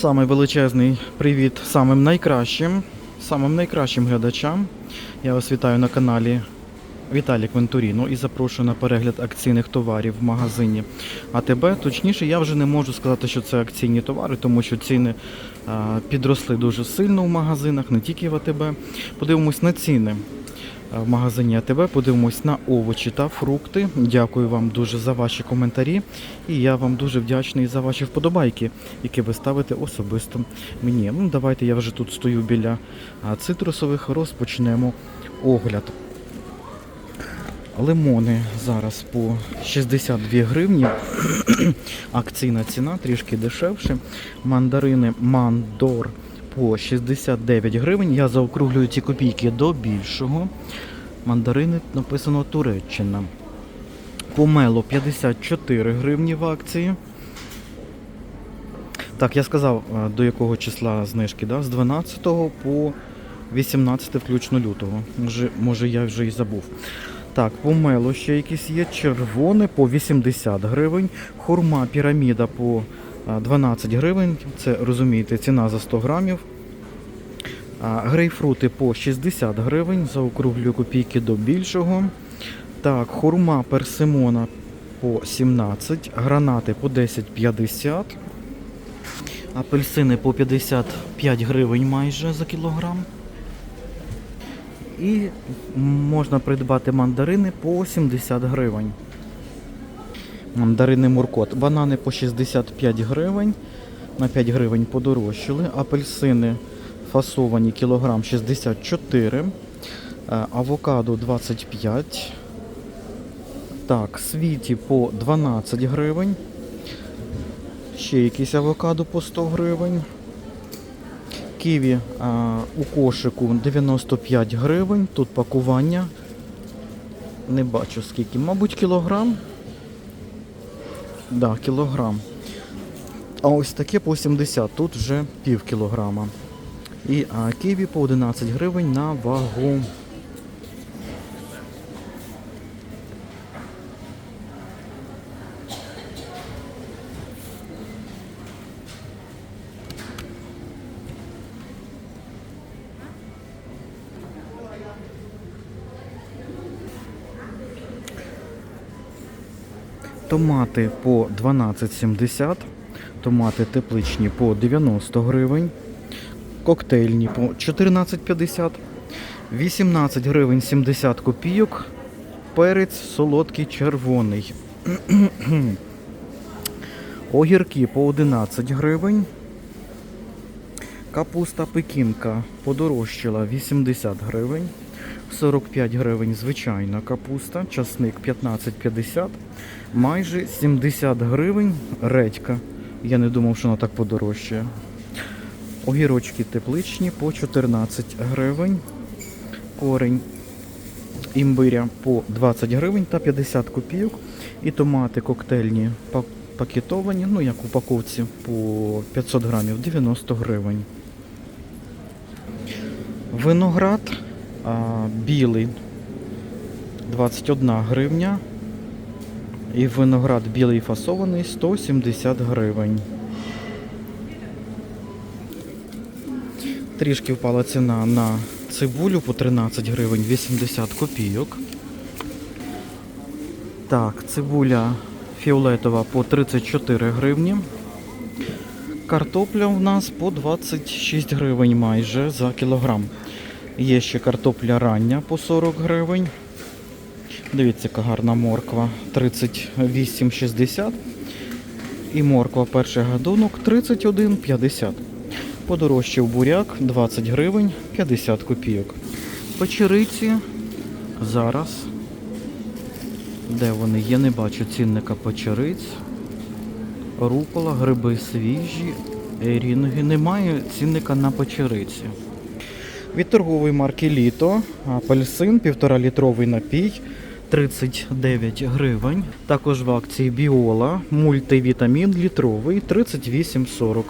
Самий величезний привіт самим найкращим, самим найкращим глядачам. Я вас вітаю на каналі Віталік Вентуріно і запрошую на перегляд акційних товарів в магазині АТБ. Точніше, я вже не можу сказати, що це акційні товари, тому що ціни підросли дуже сильно в магазинах, не тільки в АТБ. Подивимось на ціни в магазині АТБ, подивимось на овочі та фрукти. Дякую вам дуже за ваші коментарі. І я вам дуже вдячний за ваші вподобайки, які ви ставите особисто мені. Ну, давайте я вже тут стою біля цитрусових, розпочнемо огляд. Лимони зараз по 62 гривні. Акційна ціна трішки дешевше. Мандарини Мандор по 69 гривень. Я заокруглюю ці копійки до більшого. Мандарини написано Туреччина. Помело 54 гривні в акції. Так, я сказав, е, до якого числа знижки, да? з 12 по 18 включно лютого. Може, може я вже і забув. Так, помело ще якісь є. Червоне по 80 гривень. Хурма піраміда по 12 гривень. Це розумієте, ціна за 100 грамів. Грейпфрути по 60 гривень. Заокруглюю копійки до більшого. Так, хурма персимона по 17, гранати по 10,50. Апельсини по 55 гривень майже за кілограм. І можна придбати мандарини по 70 гривень. Мандарини Муркот. Банани по 65 гривень. На 5 гривень подорожчали. Апельсини фасовані кілограм 64. Е, Авокадо 25. Так, світі по 12 гривень. Ще якісь авокадо по 100 гривень. Ківі а, у кошику 95 гривень. Тут пакування. Не бачу скільки. Мабуть, кілограм. Да, кілограм. А ось таке по 70, тут вже пів кілограма. І а, ківі по 11 гривень на вагу. Томати по 12,70, томати тепличні по 90 гривень, коктейльні по 14,50, 18 гривень 70 копійок, перець солодкий червоний. Огірки по 11 гривень. Капуста пекінка подорожчала 80 гривень. 45 гривень звичайна капуста, часник 15,50, майже 70 гривень редька. Я не думав, що вона так подорожчає. Огірочки тепличні по 14 гривень. Корень імбиря по 20 гривень та 50 копійок. І томати коктейльні пакетовані, ну як упаковці по 500 грамів 90 гривень. Виноград білий 21 гривня. І виноград білий фасований 170 гривень. Трішки впала ціна на цибулю по 13 гривень 80 копійок. Так, цибуля фіолетова по 34 гривні. Картопля у нас по 26 гривень майже за кілограм. Є ще картопля рання по 40 гривень. Дивіться, яка гарна морква 38,60. І морква перший гадунок 31,50. Подорожчав буряк 20 гривень 50 копійок. Печериці зараз. Де вони є? Не бачу цінника печериць. Рукола, гриби свіжі, ерінги. Немає цінника на печериці. Від торгової марки Літо апельсин, 1,5 літровий напій 39 гривень. Також в акції Біола, мультивітамін літровий 38,40.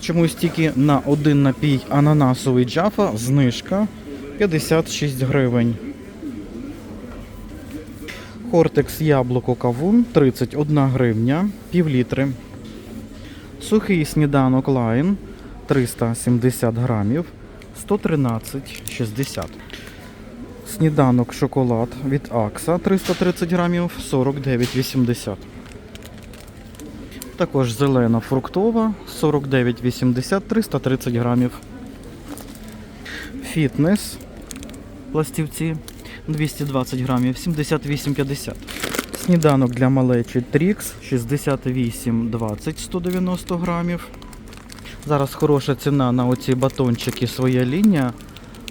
Чомусь тільки на один напій ананасовий джафа знижка 56 гривень. Хортекс яблуко кавун 31 гривня, пів літри. Сухий сніданок Лайн 370 грамів 113,60. Сніданок шоколад від Акса 330 грамів 49,80. Також зелена фруктова 49,80 330 грамів. Фітнес пластівці 220 грамів 78,50. Сніданок для малечі Трікс 68,20 190 грамів. Зараз хороша ціна на оці батончики своя лінія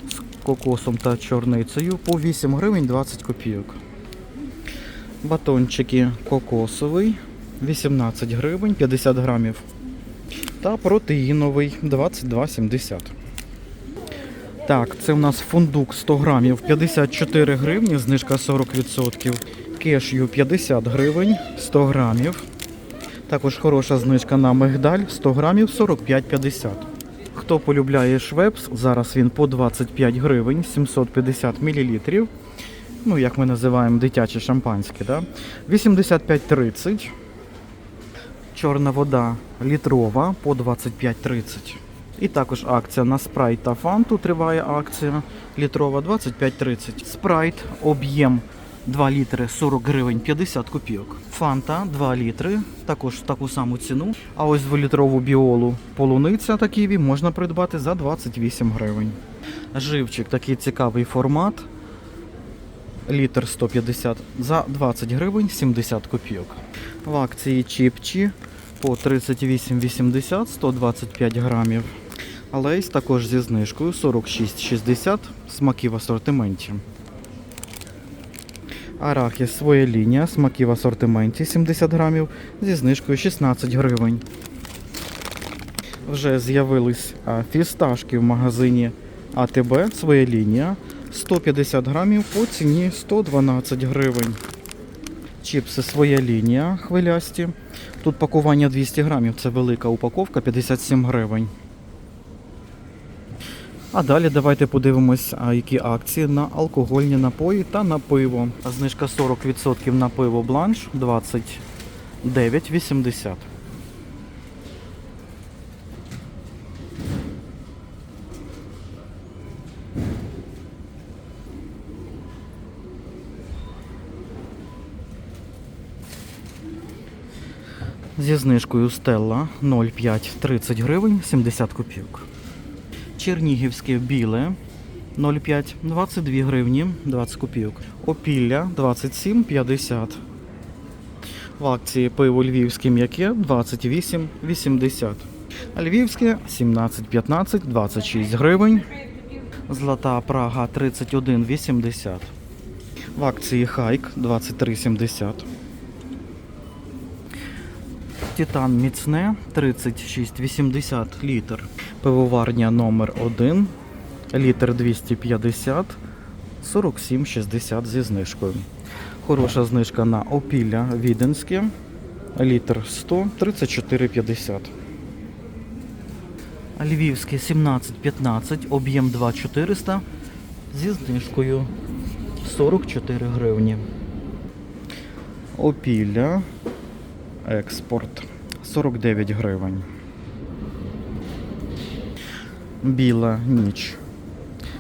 з кокосом та чорницею по 8 гривень 20 копійок. Батончики кокосовий 18 гривень 50 грамів. Та протеїновий 22,70. Так, це у нас фундук 100 грамів 54 гривні, знижка 40%. Кешю 50 гривень 100 грамів. Також хороша знижка на мигдаль 100 грамів 45,50. Хто полюбляє швепс, зараз він по 25 гривень 750 мл. Ну, як ми називаємо дитяче шампанське, да? 85,30. Чорна вода літрова по 25,30. І також акція на спрайт та фанту триває акція літрова 25,30. Спрайт об'єм 2 літри 40 гривень 50 копійок. Фанта 2 літри, також в таку саму ціну. А ось 2-літрову біолу полуниця та ківі можна придбати за 28 гривень. Живчик такий цікавий формат. Літр 150 за 20 гривень 70 копійок. В акції чіпчі по 38,80 125 грамів. Лейс також зі знижкою 46,60 смаки в асортименті. Арахіс своя лінія, смаки в асортименті 70 грамів зі знижкою 16 гривень. Вже з'явились фісташки в магазині АТБ, своя лінія 150 грамів по ціні 112 гривень. Чіпси своя лінія хвилясті. Тут пакування 200 грамів, це велика упаковка 57 гривень. А далі давайте подивимось, які акції на алкогольні напої та на пиво. Знижка 40% на пиво бланш 29,80. Зі знижкою Стелла 0,5 30 гривень 70 копійок. Чернігівське біле 0,5 22 гривні 20 копійок. Опілля 27,50. В акції пиво львівське м'яке 28,80. А львівське 17,15 26 гривень. Злата Прага 31,80. В акції Хайк 23,70. Титан міцне 36,80 літр. Пивоварня номер 1 літр 250 47,60 зі знижкою. Хороша знижка на опілля віденське літр 100 34,50. Львівське 17,15 об'єм 2,400 зі знижкою 44 гривні. Опілля експорт 49 гривень. Біла ніч.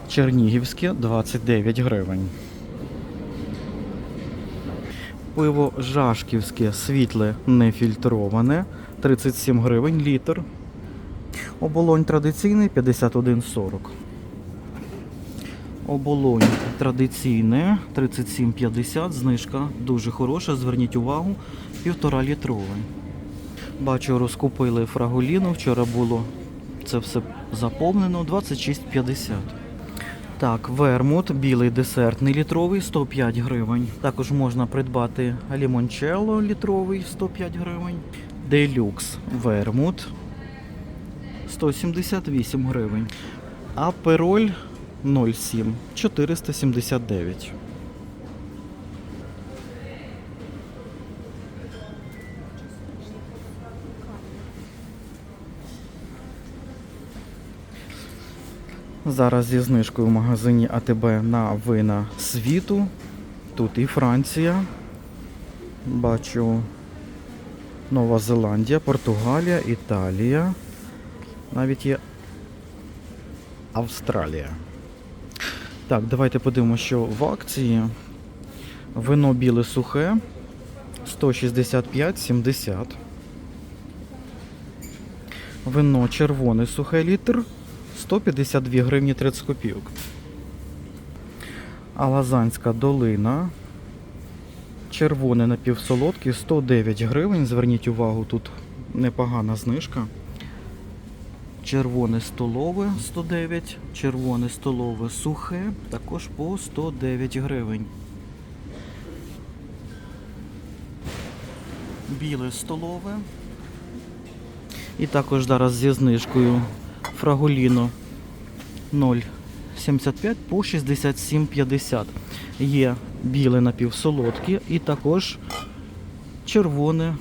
Чернігівське 29 гривень. Пиво Жашківське світле нефільтроване 37 гривень літр. Оболонь традиційний 51,40. Оболонь традиційне 37,50, знижка дуже хороша, зверніть увагу, півтора літровий. Бачу, розкупили фраголіну, вчора було це все заповнено 26,50. Так, вермут, білий десертний літровий 105 гривень. Також можна придбати лімончелло літровий 105 гривень. Делюкс вермут 178 гривень. А пероль 07 479. Зараз зі знижкою в магазині АТБ на вина світу. Тут і Франція. Бачу Нова Зеландія, Португалія, Італія. Навіть є Австралія. Так, давайте подивимося, що в акції вино біле сухе 165,70. Вино червоне сухе літр 152 гривні 30 копійок. А Лазанська долина. Червоне напівсолодке 109 гривень. Зверніть увагу, тут непогана знижка. Червоне столове 109, червоне столове сухе, також по 109 гривень. Біле столове. І також зараз зі знижкою Фрагуліно 0,75 по 67,50. Є біле напівсолодке і також червоне.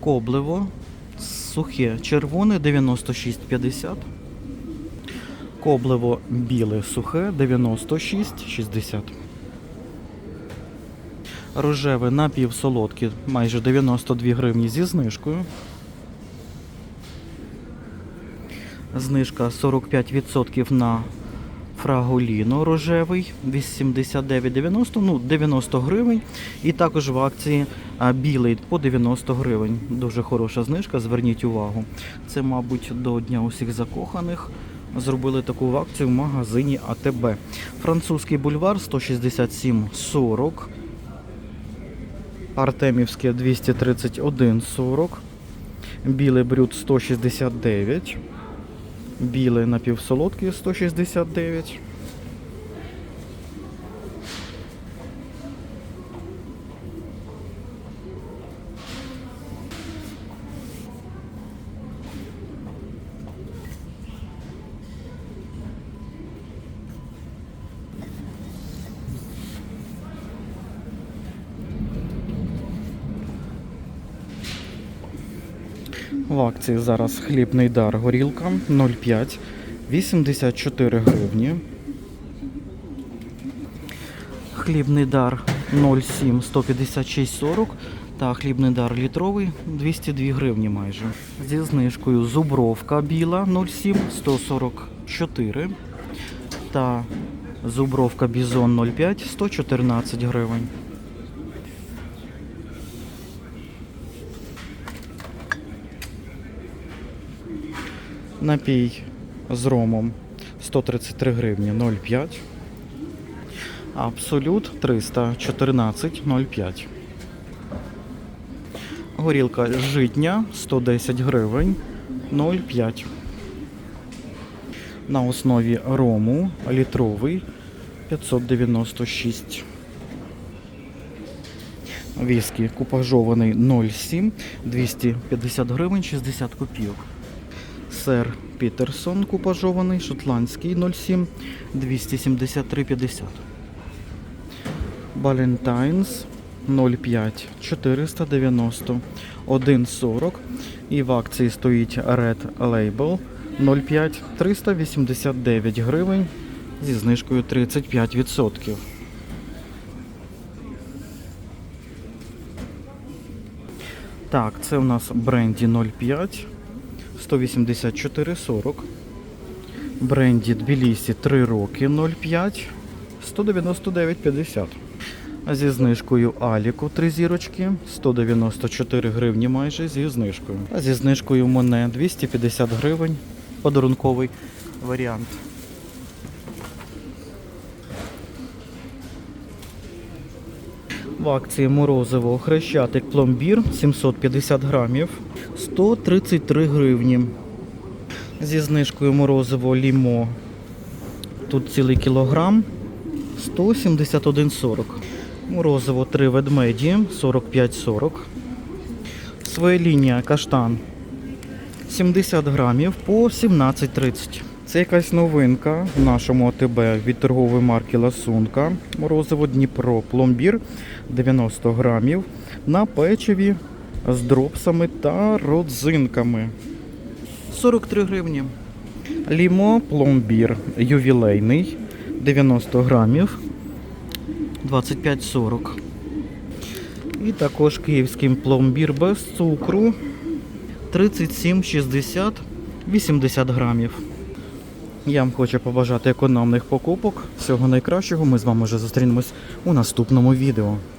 Коблево сухе червоне 96,50. Коблево біле сухе 96,60. Рожеве напівсолодке майже 92 гривні зі знижкою. Знижка 45% на фраголіно рожевий 89,90, ну 90 гривень. І також в акції білий по 90 гривень. Дуже хороша знижка, зверніть увагу. Це, мабуть, до Дня усіх закоханих. Зробили таку акцію в магазині АТБ. Французький бульвар 167,40. Артемівське 231,40. Білий брюд 169. Біле напівсолодке 169. В акції зараз хлібний дар горілка 0,5 84 гривні. Хлібний дар 0,7 156,40 та хлібний дар літровий 202 гривні майже. Зі знижкою зубровка біла 0,7 144 та зубровка бізон 0,5 114 гривень. Напій з ромом 133 гривні 0,5. Абсолют 314,05. Горілка житня 110 гривень 0,5. На основі рому літровий 596. Віскі купажований 0,7 250 гривень 60 копійок. Сер Пітерсон купажований, шотландський 07 273,50. Балентайнс 05 490 1,40. І в акції стоїть Red Label 05 389 гривень зі знижкою 35%. Так, це у нас бренді 05 184,40. Бренді Тбілісі 3 роки 0,5 199,50. А зі знижкою Аліку 3 зірочки 194 гривні майже зі знижкою. А зі знижкою мене 250 гривень. Подарунковий варіант. Акції морозиво хрещатик пломбір 750 грамів 133 гривні. Зі знижкою морозиво лімо. Тут цілий кілограм 171,40. Морозиво 3 ведмеді 45,40. Своя лінія каштан 70 грамів по 17,30. Це якась новинка в нашому АТБ від торгової марки Ласунка. Морозиво Дніпро пломбір 90 грамів на печиві з дропсами та родзинками. 43 гривні. Лімо пломбір ювілейний 90 грамів 25,40. І також київський пломбір без цукру 37,60 80 грамів. Я вам хочу побажати економних покупок. Всього найкращого. Ми з вами вже зустрінемось у наступному відео.